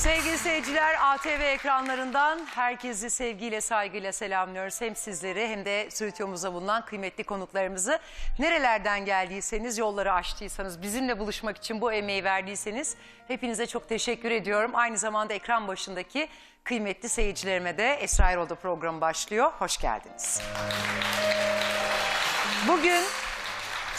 Sevgili seyirciler ATV ekranlarından herkesi sevgiyle saygıyla selamlıyoruz. Hem sizleri hem de stüdyomuza bulunan kıymetli konuklarımızı. Nerelerden geldiyseniz yolları açtıysanız bizimle buluşmak için bu emeği verdiyseniz hepinize çok teşekkür ediyorum. Aynı zamanda ekran başındaki kıymetli seyircilerime de Esra Erol'da programı başlıyor. Hoş geldiniz. Bugün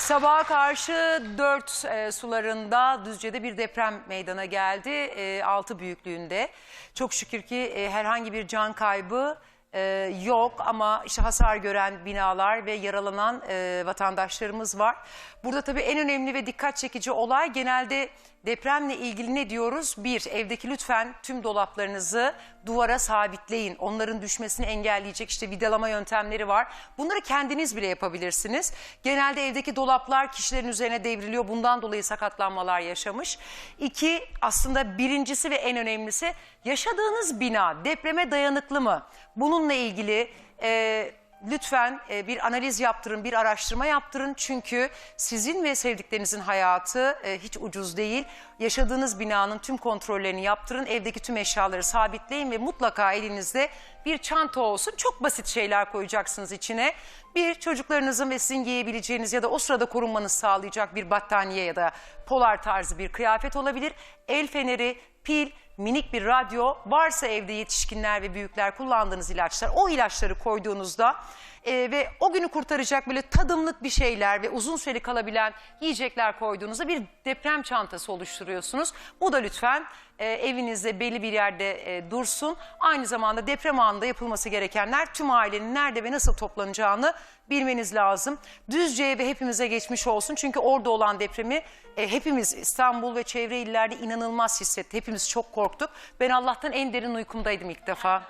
Sabaha karşı 4 e, sularında Düzce'de bir deprem meydana geldi. E, 6 büyüklüğünde. Çok şükür ki e, herhangi bir can kaybı e, yok ama işte hasar gören binalar ve yaralanan e, vatandaşlarımız var. Burada tabii en önemli ve dikkat çekici olay genelde depremle ilgili ne diyoruz? Bir, evdeki lütfen tüm dolaplarınızı duvara sabitleyin. Onların düşmesini engelleyecek işte vidalama yöntemleri var. Bunları kendiniz bile yapabilirsiniz. Genelde evdeki dolaplar kişilerin üzerine devriliyor. Bundan dolayı sakatlanmalar yaşamış. İki, aslında birincisi ve en önemlisi yaşadığınız bina depreme dayanıklı mı? Bununla ilgili... E, lütfen e, bir analiz yaptırın, bir araştırma yaptırın. Çünkü sizin ve sevdiklerinizin hayatı e, hiç ucuz değil. Yaşadığınız binanın tüm kontrollerini yaptırın. Evdeki tüm eşyaları sabitleyin ve mutlaka elinizde bir çanta olsun. Çok basit şeyler koyacaksınız içine. Bir çocuklarınızın ve sizin giyebileceğiniz ya da o sırada korunmanızı sağlayacak bir battaniye ya da polar tarzı bir kıyafet olabilir. El feneri, pil, minik bir radyo varsa evde yetişkinler ve büyükler kullandığınız ilaçlar o ilaçları koyduğunuzda e, ve o günü kurtaracak böyle tadımlık bir şeyler ve uzun süreli kalabilen yiyecekler koyduğunuzda bir deprem çantası oluşturuyorsunuz. Bu da lütfen e, evinizde belli bir yerde e, dursun. Aynı zamanda deprem anında yapılması gerekenler tüm ailenin nerede ve nasıl toplanacağını bilmeniz lazım. Düzce'ye ve hepimize geçmiş olsun. Çünkü orada olan depremi e, hepimiz İstanbul ve çevre illerde inanılmaz hissettik. Hepimiz çok korktuk. Ben Allah'tan en derin uykumdaydım ilk defa.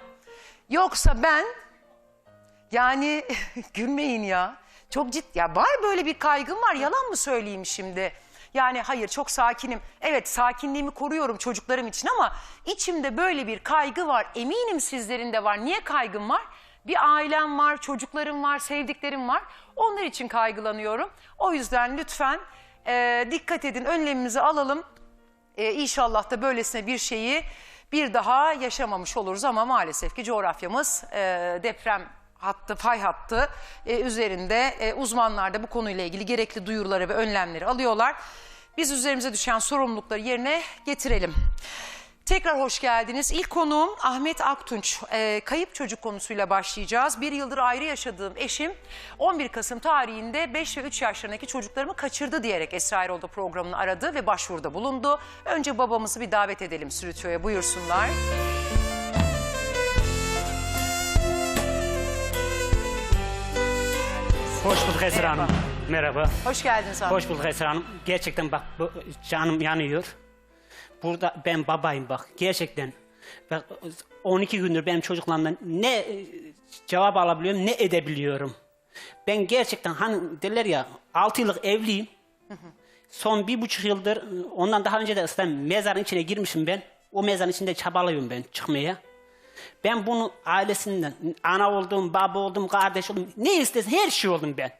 Yoksa ben yani gülmeyin ya. Çok ciddi. Ya var böyle bir kaygım var. Yalan mı söyleyeyim şimdi? Yani hayır çok sakinim. Evet sakinliğimi koruyorum çocuklarım için ama içimde böyle bir kaygı var. Eminim sizlerin de var. Niye kaygım var? Bir ailem var, çocuklarım var, sevdiklerim var. Onlar için kaygılanıyorum. O yüzden lütfen e, dikkat edin, önlemimizi alalım. E, inşallah da böylesine bir şeyi bir daha yaşamamış oluruz ama maalesef ki coğrafyamız e, deprem hattı, fay hattı e, üzerinde e, uzmanlar da bu konuyla ilgili gerekli duyuruları ve önlemleri alıyorlar. Biz üzerimize düşen sorumlulukları yerine getirelim. Tekrar hoş geldiniz. İlk konuğum Ahmet Aktunç. Ee, kayıp çocuk konusuyla başlayacağız. Bir yıldır ayrı yaşadığım eşim 11 Kasım tarihinde 5 ve 3 yaşlarındaki çocuklarımı kaçırdı diyerek Esra Erol'da programını aradı ve başvuruda bulundu. Önce babamızı bir davet edelim stüdyoya buyursunlar. Hoş bulduk Esra Hanım. Merhaba. Hoş geldiniz Ahmet. Hoş bulduk Esra Hanım. Gerçekten bak bu canım yanıyor. Burada ben babayım bak gerçekten. Bak 12 gündür benim çocuklarımdan ne e, cevap alabiliyorum ne edebiliyorum. Ben gerçekten hani derler ya 6 yıllık evliyim. Son bir buçuk yıldır ondan daha önce de ıslan mezarın içine girmişim ben. O mezarın içinde çabalıyorum ben çıkmaya. Ben bunu ailesinden, ana oldum, baba oldum, kardeş oldum, ne istesin her şey oldum ben.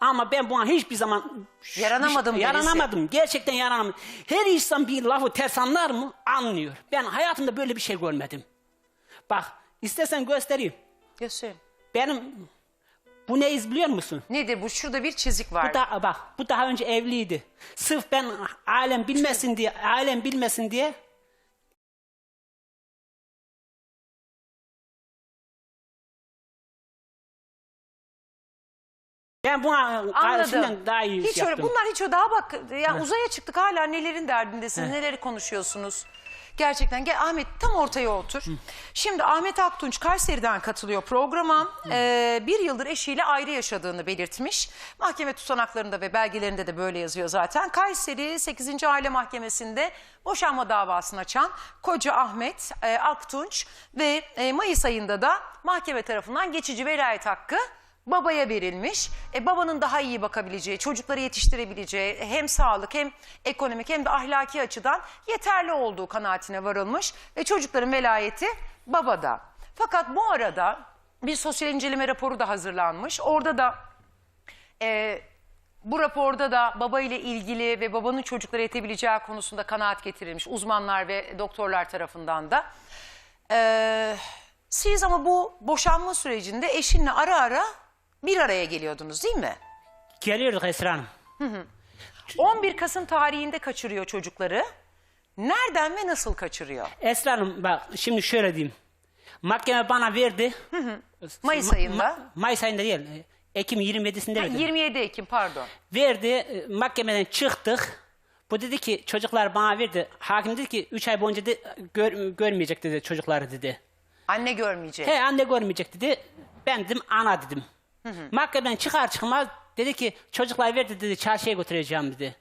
Ama ben buna hiçbir zaman Yaranamadım birisi. yaranamadım. Gerçekten yaranamadım. Her insan bir lafı ters anlar mı? Anlıyor. Ben hayatımda böyle bir şey görmedim. Bak, istersen göstereyim. Gösterin. Benim bu ne iz biliyor musun? Nedir bu? Şurada bir çizik var. Bu da bak, bu daha önce evliydi. Sırf ben ailem bilmesin diye, ailem bilmesin diye Ben buna ailesinden daha iyi hiç öyle, bunlar hiç öyle daha bak ya uzaya çıktık hala nelerin derdindesiniz, neleri konuşuyorsunuz. Gerçekten gel Ahmet tam ortaya otur. Şimdi Ahmet Aktunç Kayseri'den katılıyor programa. Ee, bir yıldır eşiyle ayrı yaşadığını belirtmiş. Mahkeme tutanaklarında ve belgelerinde de böyle yazıyor zaten. Kayseri 8. Aile Mahkemesi'nde boşanma davasını açan koca Ahmet e, Aktunç ve e, Mayıs ayında da mahkeme tarafından geçici velayet hakkı babaya verilmiş. E, babanın daha iyi bakabileceği, çocukları yetiştirebileceği hem sağlık hem ekonomik hem de ahlaki açıdan yeterli olduğu kanaatine varılmış. Ve çocukların velayeti babada. Fakat bu arada bir sosyal inceleme raporu da hazırlanmış. Orada da e, bu raporda da baba ile ilgili ve babanın çocuklara yetebileceği konusunda kanaat getirilmiş uzmanlar ve doktorlar tarafından da. Ee, siz ama bu boşanma sürecinde eşinle ara ara bir araya geliyordunuz değil mi? Geliyorduk Esra Hanım. 11 Kasım tarihinde kaçırıyor çocukları. Nereden ve nasıl kaçırıyor? Esra Hanım bak şimdi şöyle diyeyim. Mahkeme bana verdi. Mayıs Ma- ayında. Ma- Mayıs ayında değil. Ekim 27'sinde Ha, verdi. 27 Ekim pardon. Verdi. e, Mahkemeden çıktık. Bu dedi ki çocuklar bana verdi. Hakim dedi ki 3 ay boyunca de, gör, görmeyecek dedi çocukları dedi. Anne görmeyecek. He anne görmeyecek dedi. Ben dedim ana dedim. Mahkemeden çıkar çıkmaz dedi ki çocuklar verdi dedi çarşıya götüreceğim dedi.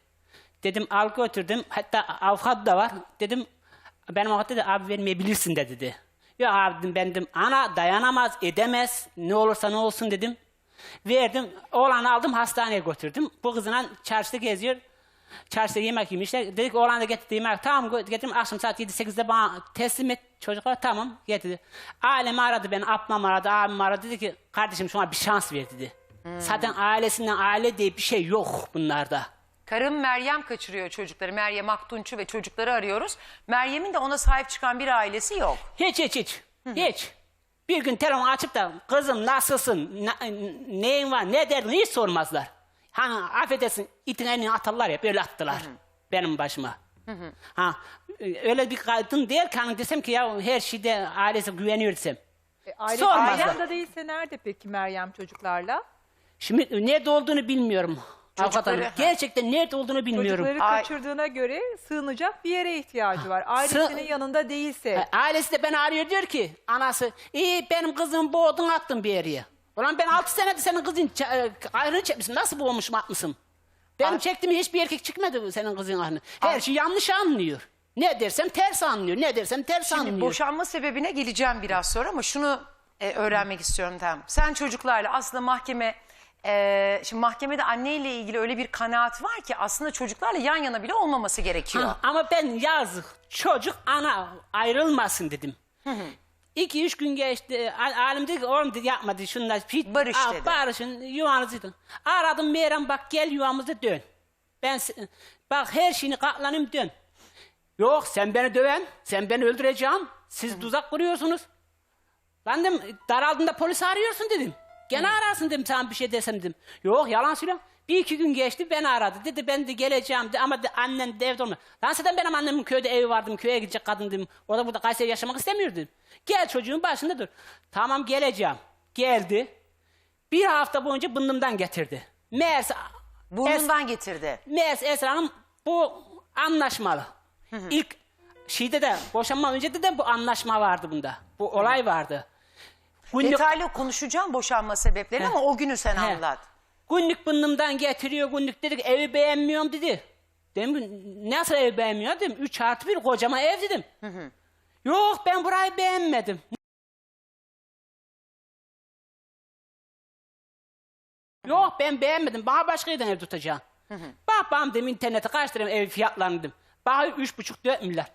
Dedim al götürdüm. Hatta avukat da var. Dedim benim avukat dedi abi vermeyebilirsin de dedi. Yok abi dedim ben dedim ana dayanamaz edemez ne olursa ne olsun dedim. Verdim oğlanı aldım hastaneye götürdüm. Bu kızla çarşıda geziyor. Çarşıda yemek yemişler. Dedik oğlan da getirdi yemek. Tamam getirdim akşam saat 7-8'de bana teslim et çocuklar. Tamam getirdi. Ailem aradı beni. Ablam aradı, abim aradı. Dedi ki kardeşim şuna bir şans ver dedi. Zaten ailesinden aile diye bir şey yok bunlarda. Karım Meryem kaçırıyor çocukları. Meryem Aktunçu ve çocukları arıyoruz. Meryem'in de ona sahip çıkan bir ailesi yok. Hiç hiç hiç. Hiç. Bir gün telefon açıp da kızım nasılsın, na- neyin var, ne derdin hiç sormazlar. Hani affedersin itin elini atarlar ya böyle attılar benim başıma. Ha, öyle bir kadın değil ki hani desem ki ya her şeyde ailesi güveniyor desem. E, aile, ailem de değilse nerede peki Meryem çocuklarla? Şimdi nerede olduğunu bilmiyorum. Avukat hanım. Çocukları- Gerçekten nerede olduğunu bilmiyorum. Çocukları Ay- kaçırdığına göre sığınacak bir yere ihtiyacı var. Ailesinin Sığ- yanında değilse. Ailesi de beni arıyor diyor ki anası iyi benim kızımı boğdun attın bir yere. Ulan ben altı senedir senin kızın ç- e, ayrını çekmişsin. Nasıl boğmuşum atmışım? Benim Ay- çektiğim hiçbir erkek çıkmadı senin kızın ayrını. Her şey yanlış anlıyor. Ne dersem ters anlıyor. Ne dersem ters anlıyor. boşanma sebebine geleceğim biraz sonra ama şunu e, öğrenmek istiyorum tamam. Sen çocuklarla aslında mahkeme e, şimdi mahkemede anneyle ilgili öyle bir kanaat var ki aslında çocuklarla yan yana bile olmaması gerekiyor. Ha, ama ben yazık çocuk ana ayrılmasın dedim. İki üç gün geçti. A- Alim dedi ki oğlum dedi yapma şunlar. Hiç, Barış Aa, dedi. Barışın yuvanızı yıkın. Aradım Meyrem bak gel yuvamıza dön. Ben se- bak her şeyini katlanayım dön. Yok sen beni döven, sen beni öldüreceksin. Siz tuzak kuruyorsunuz. Ben dedim daraldığında polisi arıyorsun dedim. Gene ararsın dedim sana bir şey desem dedim. Yok yalan söylüyorum. Bir iki gün geçti beni aradı. Dedi ben de geleceğim de, ama de, annen de evde olmuyor. Lan zaten benim annemin köyde evi vardı. Köye gidecek kadın dedim. O da burada Kayseri yaşamak istemiyor dedim. Gel çocuğun başında dur. Tamam geleceğim. Geldi. Bir hafta boyunca bındımdan getirdi. Meğerse Burnundan getirdi. Meğerse Esra Hanım bu anlaşmalı. İlk şeyde de boşanma önce de, de bu anlaşma vardı bunda. Bu olay vardı. Günlük, Detaylı konuşacağım boşanma sebepleri ama o günü sen He. anlat. Günlük bındımdan getiriyor günlük dedik evi beğenmiyorum dedi. Dedim nasıl evi beğenmiyor dedim. Üç artı bir kocaman ev dedim. Yok ben burayı beğenmedim. Yok ben beğenmedim. Bana başka yerden ev tutacağım. Bak bana dedim internete kaç lira ev fiyatlarını dedim. Bana üç buçuk dört milyar.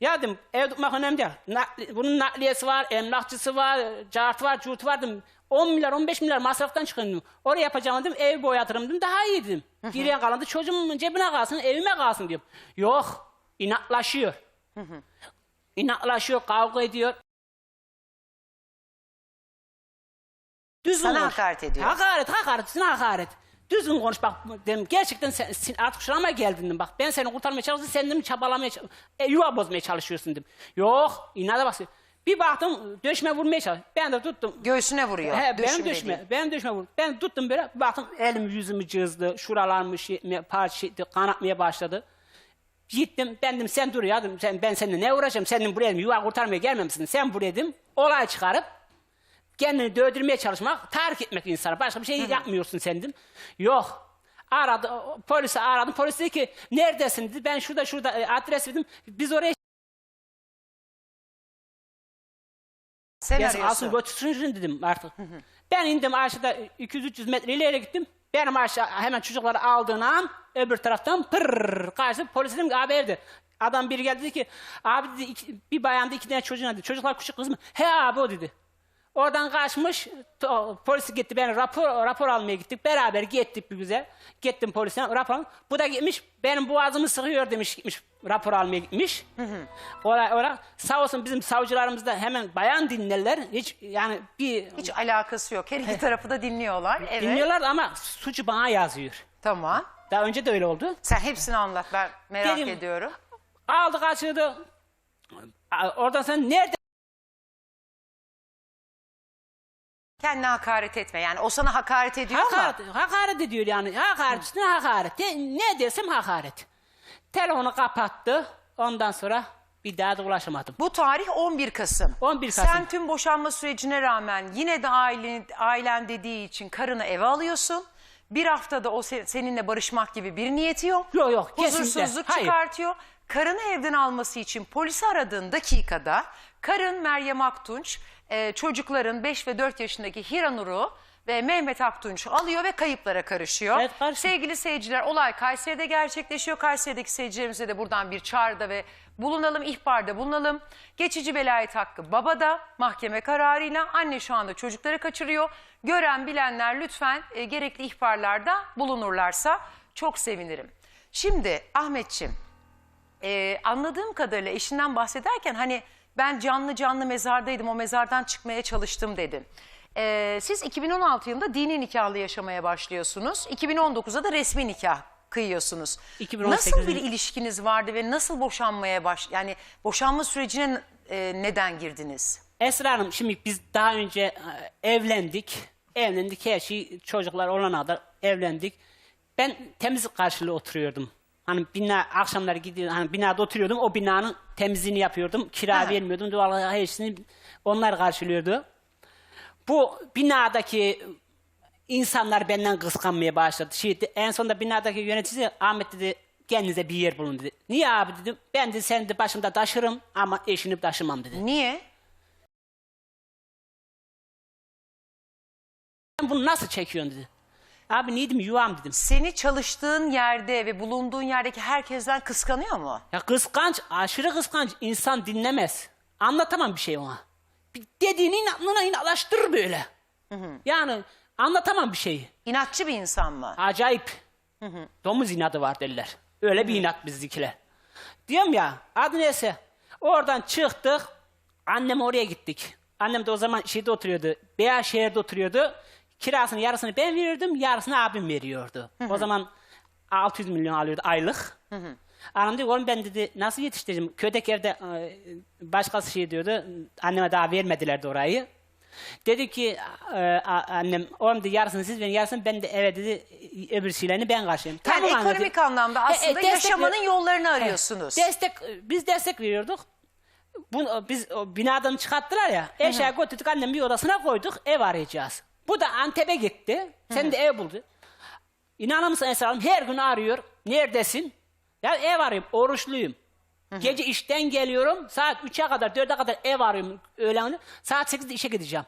Ya dedim ev tutmak önemli değil. Nakli- bunun nakliyesi var, emlakçısı var, cartı var, curtu var dedim. 10 milyar, 15 milyar masraftan çıkın. Oraya yapacağım dedim, ev boyatırım dedim, daha iyi dedim. Geriye kalan da çocuğumun cebine kalsın, evime kalsın diyorum. Yok, inatlaşıyor. İnatlaşıyor, kavga ediyor. Düzgün Sana konuş. hakaret ediyor. Hakaret, hakaret, sana hakaret. Düzgün konuş bak dedim. Gerçekten sen, sen artık şurama geldin dedim. Bak ben seni kurtarmaya çalıştım. Sen dedim çabalamaya, e, yuva bozmaya çalışıyorsun dedim. Yok, inada basıyor. Bir baktım döşme vurmaya çalış. Ben de tuttum. Göğsüne vuruyor. He, benim düşme, dediğin. benim düşme vurdu. Ben tuttum böyle, baktım elim yüzümü cızdı, şuralarımı şey, parça kanatmaya başladı. Gittim, ben dedim sen dur ya dedim, sen, ben seninle ne uğraşacağım, sen dedim buraya dedim, yuva kurtarmaya gelmemişsin, sen buraya dedim, olay çıkarıp kendini dövdürmeye çalışmak, tahrik etmek insana, başka bir şey yapmıyorsun sen dedim. Yok, aradı, polisi aradım, polis dedi ki neredesin dedi, ben şurada şurada e, adres verdim, biz oraya Sen Ya arıyorsun. alsın götürsün dedim artık. Ben indim aşağıda 200-300 metre ileri gittim. Benim aşağı hemen çocukları aldığın an öbür taraftan pırrrr karşı polis dedim ki abi evde. Adam biri geldi dedi ki abi dedi iki- bir bayandı iki tane çocuğun dedi. Çocuklar küçük kız mı? He abi o dedi. Oradan kaçmış. to- Polis gitti. Ben rapor rapor almaya gittik. Beraber gittik bir güzel. Gittim polise rapor. al- Bu da gitmiş. Benim boğazımı sıkıyor demiş gitmiş. Rapor almaya gitmiş. Ora, ora. Sağ olsun bizim savcılarımız da hemen bayan dinlerler. Hiç yani bir Hiç alakası yok. Her iki tarafı da dinliyorlar. Evet. dinliyorlar ama suçu bana yazıyor. Tamam. Daha önce de öyle oldu. Sen hepsini anlat. Ben merak Dedim- ediyorum. Aldı kaçırdı. Oradan sen nerede Kendine hakaret etme. Yani o sana hakaret ediyor ama hakaret, hakaret ediyor yani. Hakaret üstüne hakaret. De- ne desem hakaret. Telefonu kapattı. Ondan sonra bir daha da ulaşamadım. bu tarih 11 Kasım. 11 Kasım. Sen tüm boşanma sürecine rağmen yine de ailen, ailen dediği için karını eve alıyorsun. Bir haftada o se- seninle barışmak gibi bir niyeti yok. Yok, yok, kesinlikle. Huzursuzluk Hayır. çıkartıyor. Karını evden alması için polisi aradığın dakikada karın Meryem Aktunç e, çocukların 5 ve 4 yaşındaki Hiranur'u ve Mehmet Aktunç'u alıyor ve kayıplara karışıyor. Evet, karışıyor. Sevgili seyirciler olay Kayseri'de gerçekleşiyor. Kayseri'deki seyircilerimize de buradan bir çağrıda ve bulunalım, ihbarda bulunalım. Geçici velayet hakkı babada mahkeme kararıyla anne şu anda çocukları kaçırıyor. Gören bilenler lütfen e, gerekli ihbarlarda bulunurlarsa çok sevinirim. Şimdi Ahmetçim e, anladığım kadarıyla eşinden bahsederken hani ben canlı canlı mezardaydım o mezardan çıkmaya çalıştım dedin. E, siz 2016 yılında dini nikahlı yaşamaya başlıyorsunuz. 2019'da da resmi nikah kıyıyorsunuz. 2018'in Nasıl bir ilişkiniz vardı ve nasıl boşanmaya baş yani boşanma sürecine e, neden girdiniz? Esra Hanım şimdi biz daha önce e, evlendik. Evlendik her şey çocuklar olana kadar evlendik. Ben temizlik karşılığı oturuyordum. Hani bina akşamları gidiyor hani binada oturuyordum. O binanın temizliğini yapıyordum. Kira Ha. vermiyordum. Her şeyini onlar karşılıyordu. Bu binadaki insanlar benden kıskanmaya başladı. Şey, en sonunda binadaki yönetici Ahmet dedi kendinize bir yer bulun dedi. Niye abi dedim. Ben de seni de başımda taşırım ama eşini taşımam dedi. Niye? Sen bunu nasıl çekiyorsun dedi. Abi neydim yuvam dedim. Seni çalıştığın yerde ve bulunduğun yerdeki herkesten kıskanıyor mu? Ya kıskanç, aşırı kıskanç insan dinlemez. Anlatamam bir şey ona. Bir dediğini aklına inatlaştırır böyle. Yani anlatamam bir şeyi. İnatçı bir insan mı? Acayip. Domuz inadı var derler. Öyle bir inat bizdekiler. Diyorum ya adı neyse. Oradan çıktık. Annem oraya gittik. Annem de o zaman şeyde oturuyordu. Beyaz şehirde oturuyordu. Kirasının yarısını ben veriyordum. Yarısını abim veriyordu. O zaman 600 milyon alıyordu aylık. Annem diyor oğlum ben dedi nasıl yetiştireceğim? Köydeki evde e, başkası şey diyordu. Anneme daha vermedilerdi orayı. Dedi ki e, annem oğlum dedi yarısını siz verin yarısını ben de eve dedi öbür şeylerini ben karşılayayım. Yani Tamam ekonomik dedi. anlamda aslında destek yaşamanın ver- yollarını arıyorsunuz. Destek biz destek veriyorduk. Bu, biz o binadan çıkarttılar ya. Eşya götürdük annem bir odasına koyduk. Ev arayacağız. Bu da Antep'e gitti. Sen de ev buldu. İnanır mısın Esra Hanım? Her gün arıyor. Neredesin? Ya ev arıyorum. Oruçluyum. Gece işten geliyorum. Saat 3'e kadar 4'e kadar ev arıyorum öğlen. Saat 8'de işe gideceğim.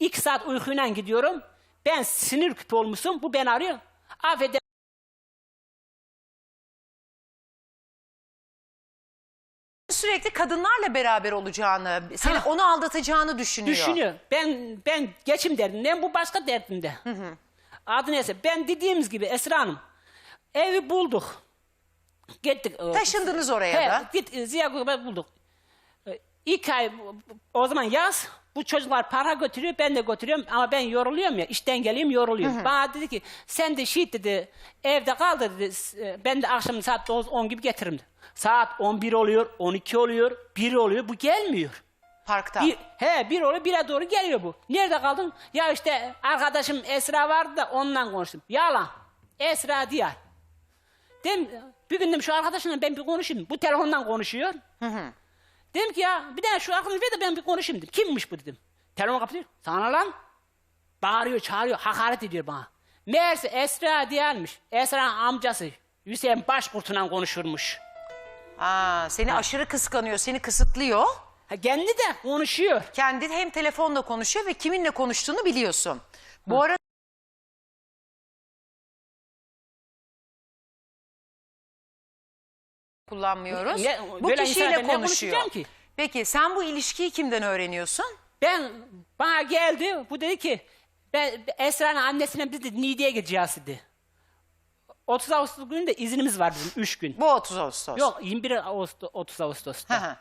2 saat uykuyla gidiyorum. Ben sinir küpü olmuşum. Bu beni arıyor. Affedersin. Sürekli kadınlarla beraber olacağını, seni Ha. onu aldatacağını düşünüyor. Düşünüyor. Ben ben geçim derdindeyim bu başka derdinde. Adı neyse ben dediğimiz gibi Esra Hanım evi bulduk. Gittik. e, Taşındınız oraya He, da. Git e, Ziya bulduk. E, İlk ay o zaman yaz bu çocuklar para götürüyor ben de götürüyorum ama ben yoruluyorum ya işten geliyorum yoruluyorum. Bana dedi ki sen de şey dedi evde kal dedi ben de akşam saat 9 10 gibi getiririm. dedi. Saat 11 oluyor 12 oluyor 1 oluyor bu gelmiyor. Parkta. Bir, he bir oluyor bire doğru geliyor bu. Nerede kaldın? Ya işte arkadaşım Esra vardı da ondan konuştum. Yalan. Esra diye. Dem, bir gün dedim şu arkadaşımla ben bir konuşayım. Bu telefondan konuşuyor. Dedim ki ya bir daha şu arkadaşı ver de ben bir konuşayım dedim. Kimmiş bu dedim. Telefonu kapatıyor. Sana lan. Bağırıyor çağırıyor hakaret ediyor bana. Meğerse Esra diyenmiş. Esra'nın amcası Hüseyin Başkurt'la konuşurmuş. Aa, seni aşırı kıskanıyor, seni kısıtlıyor. Ha, kendi de konuşuyor. Kendi hem telefonla konuşuyor ve kiminle konuştuğunu biliyorsun. Bu arada kullanmıyoruz. Ne- bu böyle kişiyle insana ben ne konuşuyor. konuşacağım ki? Peki sen bu ilişkiyi kimden öğreniyorsun? Ben bana geldi bu dedi ki ben Esra'nın annesine biz de Niğde'ye gideceğiz dedi. 30 Ağustos günü de iznimiz var bizim 3 gün. Bu 30 Ağustos. Yok 21 Ağustos 30 Hı Ağustos'ta. hı.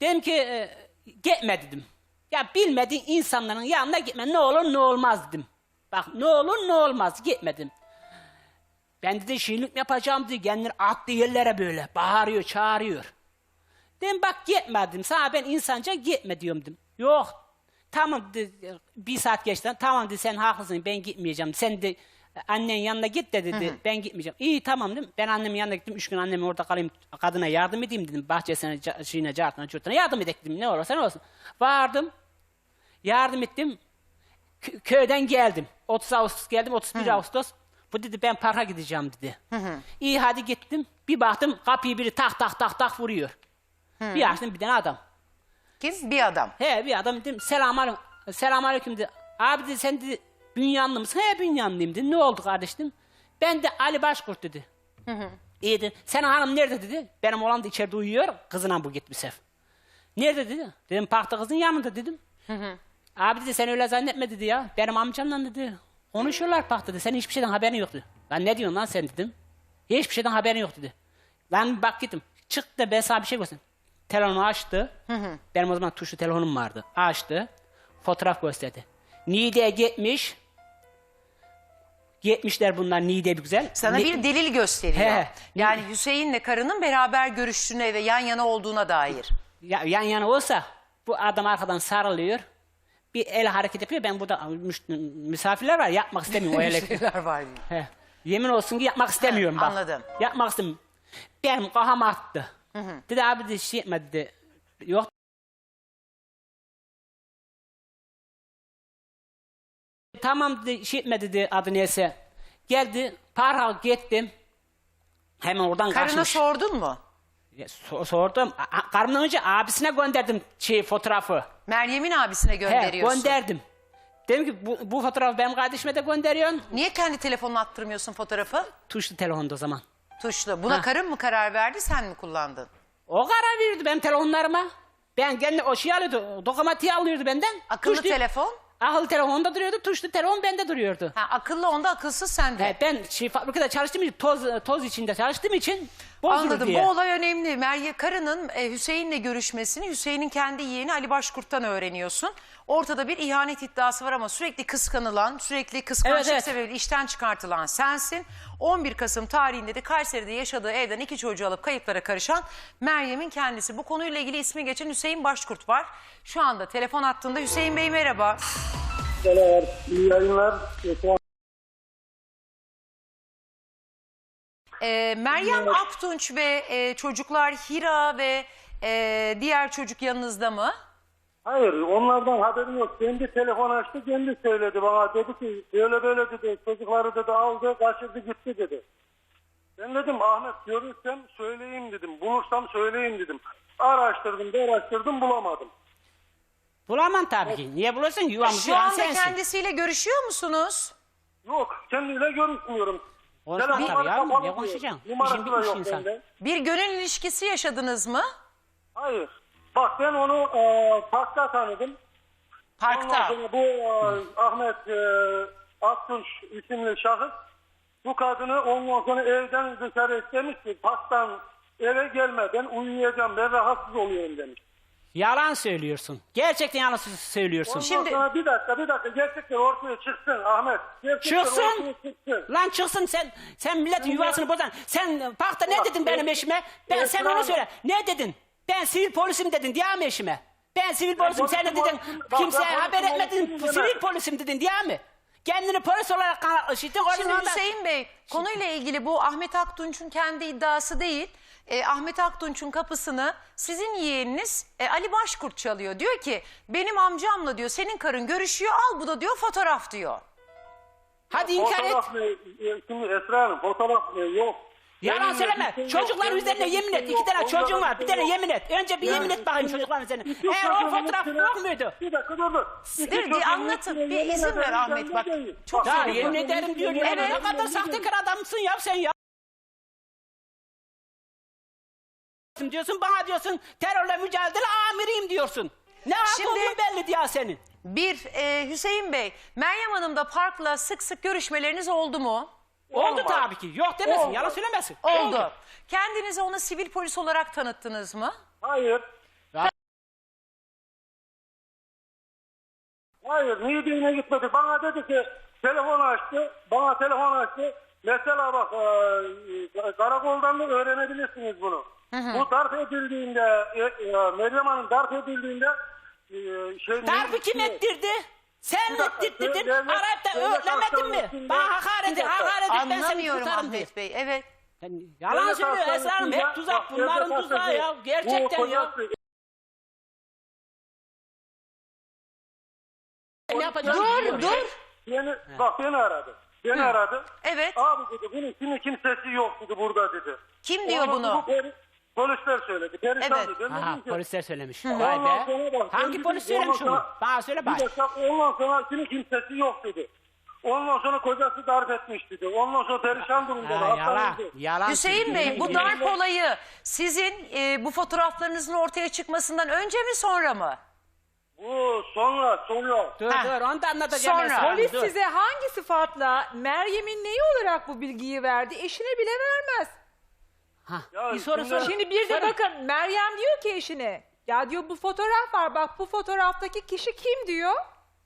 Dedim ki e, gitme dedim. Ya bilmediğin insanların yanına gitme ne olur ne olmaz dedim. Bak ne olur ne olmaz gitmedim. Ben dedi şiirlik yapacağım dedi. Kendini attı yerlere böyle bağırıyor çağırıyor. Dedim bak gitme dedim. Sana ben insanca gitme diyorum dedim. Yok. Tamam dedi. Bir saat geçti. Tamam dedi sen haklısın ben gitmeyeceğim. Sen de annen yanına git de dedi. Ben gitmeyeceğim. İyi tamam dedim. Ben annemin yanına gittim. Üç gün annemin orada kalayım. Kadına yardım edeyim dedim. Bahçesine, şeyine, cartına, curtuna yardım edeyim dedim. Ne olursa ne olsun. Vardım. Yardım ettim. Kö- köyden geldim. 30 Ağustos geldim. 31 Ağustos. Bu dedi ben parka gideceğim dedi. İyi hadi gittim. Bir baktım kapıyı biri tak tak tak tak vuruyor. Bir açtım bir tane adam. Kim? Bir adam. He bir adam dedim selam aleyküm. Selam aleyküm dedi. Abi dedi sen dedi Bünyanlı mısın? He Bünyanlıyım dedi. Ne oldu kardeşim? Ben de Ali Başkurt dedi. İyi dedi. Sen hanım nerede dedi. Benim oğlan da içeride uyuyor. Kızına bu gitmiş ev. Nerede dedi. Dedim parkta kızın yanında dedim. Abi dedi sen öyle zannetme dedi ya. Benim amcamla dedi. Konuşuyorlar parkta dedi. Senin hiçbir şeyden haberin yok dedi. Lan ne diyorsun lan sen dedim. Hiçbir şeyden haberin yok dedi. Lan bak gittim. Çık da ben sana bir şey göstereyim. Telefonu açtı. Benim o zaman tuşlu telefonum vardı. Açtı. Fotoğraf gösterdi. Niğde'ye gitmiş. Gitmişler bunlar Niğde bir güzel. Sana bir delil gösteriyor. He. Yani Hüseyin'le karının beraber görüştüğüne ve yan yana olduğuna dair. Ya, yan yana olsa bu adam arkadan sarılıyor. Bir el hareket yapıyor. Ben burada müş- misafirler var yapmak istemiyorum o ele. Şeyler var. He. Yemin olsun ki yapmak istemiyorum bak. anladım. Yapmak istemiyorum. Benim kafam arttı. Dedi abi dedi şey etme dedi. Yok. Tamam dedi şey etme dedi adı neyse. Geldi para gittim. Hemen oradan Karına kaçmış. sordun mu? Ya, so- sordum. A- a- Karımdan önce abisine gönderdim şey fotoğrafı. Meryem'in abisine He, gönderiyorsun. gönderdim. Dedim ki bu, bu fotoğrafı benim kardeşime de gönderiyorsun. Niye kendi telefonuna attırmıyorsun fotoğrafı? Tuşlu telefonda o zaman. Tuşlu. Buna Ha. karın mı karar verdi sen mi kullandın? O karar verirdi benim telefonlarıma. Ben kendi o şey alıyordu, dokumatiği alıyordu benden. Akıllı Tuşlu- telefon. Akıllı telefonda duruyordu, tuşlu telefon bende duruyordu. Ha, akıllı onda akılsız sende. He, ben şey, fabrikada çalıştığım için, toz, toz içinde çalıştığım için bozulur Anladım. diye. Bu olay önemli. Meryem karının e, Hüseyin'le görüşmesini Hüseyin'in kendi yeğeni Ali Başkurt'tan öğreniyorsun. Ortada bir ihanet iddiası var ama sürekli kıskanılan, sürekli kıskançlık Evet, evet. sebebiyle işten çıkartılan sensin. 11 Kasım tarihinde de Kayseri'de yaşadığı evden iki çocuğu alıp kayıplara karışan Meryem'in kendisi. Bu konuyla ilgili ismi geçen Hüseyin Başkurt var. Şu anda telefon hattında. Hüseyin Bey merhaba. Merhabalar, iyi yayınlar. Ee, Meryem Aktunç ve e, çocuklar Hira ve e, diğer çocuk yanınızda mı? Hayır, onlardan haberim yok. Kendi telefon açtı, kendi söyledi bana. Dedi ki, böyle böyle dedi, çocukları dedi aldı, kaçırdı gitti dedi. Ben dedim, Ahmet görürsem söyleyeyim dedim, bulursam söyleyeyim dedim. Araştırdım, da araştırdım, bulamadım. Bulamam tabii ki. Niye bulursun? Yuvamızı Şu yıkan anda sensin. kendisiyle görüşüyor musunuz? Yok, kendiyle görüşmüyorum. Konuşma Telefon tabii yavrum, kapalı ne konuşacaksın? Numarası İşin da bitmiş yok insan. bende. Bir gönül ilişkisi yaşadınız mı? Hayır. Bak ben onu e, parkta tanıdım. Ondan Parkta. sonra bu e, Ahmet e, Aktunç isimli şahıs bu kadını ondan sonra evden dışarı istemiş ki parktan eve gelme ben uyuyacağım ben rahatsız oluyorum demiş. Yalan söylüyorsun. Gerçekten yalan söylüyorsun. Ondan Şimdi- sonra bir dakika bir dakika gerçekler ortaya çıksın Ahmet. Gerçekler Çıksın. ortaya çıksın. Lan çıksın sen sen milletin yuvasını bozan. Sen parkta ne Bak, dedin benim e- eşime? Ben sen onu Hanım. söyle. Ne dedin? Ben sivil polisim dedin diye mi eşime? Ben sivil polisim sen ne polisim, dedin? Bak, Kimseye haber etmedin. olduğumu Sivil demedim. polisim dedin diye mi? Kendini polis olarak kanıtlaştın. Şimdi Hüseyin Bey konuyla ilgili bu Ahmet Aktunç'un kendi iddiası değil. E, Ahmet Aktunç'un kapısını sizin yeğeniniz e, Ali Başkurt çalıyor. Diyor ki benim amcamla diyor senin karın görüşüyor al bu da diyor fotoğraf diyor. Hadi inkar et. Fotoğraf? E, Şimdi Esra Hanım fotoğraf ne? yok. Yalan söyleme. bir şey Çocuklar üzerine bir yemin şey et. İki tane çocuğun var. Bir tane yemin et. Önce bir yemin et bakayım çocukların üzerine. iki Eğer o fotoğraf yok muydu? Bir dakika dur dur. Bir çocuğumun anlatın, bir izin ver Ahmet, bak. Çok Ya yemin ederim diyor. yemin Ne kadar sahtekar adamsın ya sen ya. diyorsun bana diyorsun terörle mücadele amiriyim diyorsun. Ne halt Şimdi- belli ya senin. Bir e, Hüseyin Bey, Meryem Hanım da Park'la sık sık görüşmeleriniz oldu mu? Oldu Olmaz. tabii ki. Yok demesin. Olmaz. Yalan söylemesin. Oldu. Kendinizi ona sivil polis olarak tanıttınız mı? Hayır. Hayır, niye düğüne gitmedi? Bana dedi ki telefon açtı. Bana telefon açtı. Mesela bak e, karakoldan da öğrenebilirsiniz bunu. Bu darp edildiğinde e, e, Meryem Hanım darp edildiğinde e, şey Darpı kim ne- ettirdi? Sen Bir dakika, ettirdin. devlet- Arayıp da devlet mi? hastanesinde- Bana hakaret Bir et, dakika. hakaret et. Ben seni Anlamıyorum tutarım diye. Ahmet Bey. Evet. Yani Yalan Devlet söylüyor Esra Hanım. Hep tuzak. bak, Bunların devlet tuzağı hastanesi- ya. Gerçekten bu ya. Ne yapacaksın? Dur, bilmiyorum. dur. Beni, bak beni aradı. Beni aradı. Evet. Abi dedi bunun kimi kimsesi yok dedi burada dedi. Kim diyor bunu? Polisler söyledi. Perişan Evet. dedi. Ben Aha dedim ki, polisler söylemiş. Ondan Vay sonra be. Hangi ben polis dedim, söylemiş ondan onu? sonra- Bana söyle Bir bak. dakika ondan sonra kimi kimsesi yok dedi. Ondan sonra kocası darp etmiş dedi. Ondan sonra perişan durumda. Ha, yalan. hastanede. Yalan. Hüseyin Bey bu darp olayı sizin e, bu fotoğraflarınızın ortaya çıkmasından önce mi sonra mı? Bu sonra sonra. Dur Ha. dur onu da anlatacağım Sonra. Polis dur. size hangi sıfatla Meryem'in neyi olarak bu bilgiyi verdi? Eşine bile vermez. Ha, Ya bir soru şimdi- sor. Şimdi bir de bakın Meryem diyor ki eşine ya diyor bu fotoğraf var bak bu fotoğraftaki kişi kim diyor.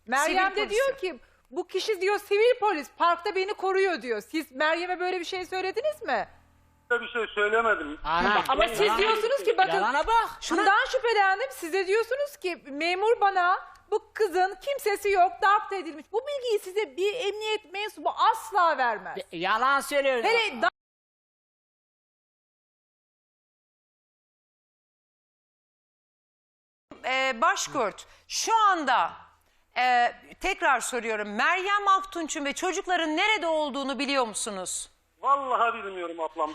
Meryem Sivil de diyor ki bu kişi diyor sivil polis parkta beni koruyor diyor. Siz Meryem'e böyle bir şey söylediniz mi? Böyle bir şey söylemedim. Ana, Ama yalan- siz diyorsunuz ki bakın Yalana bak. şundan şüphelendim size diyorsunuz ki memur bana bu kızın kimsesi yok darp da edilmiş. Bu bilgiyi size bir emniyet mensubu asla vermez. Yalan söylüyor. Hele E, Başkurt şu anda e, tekrar soruyorum Meryem Aktunç'un ve çocukların nerede olduğunu biliyor musunuz? Vallahi bilmiyorum ablam.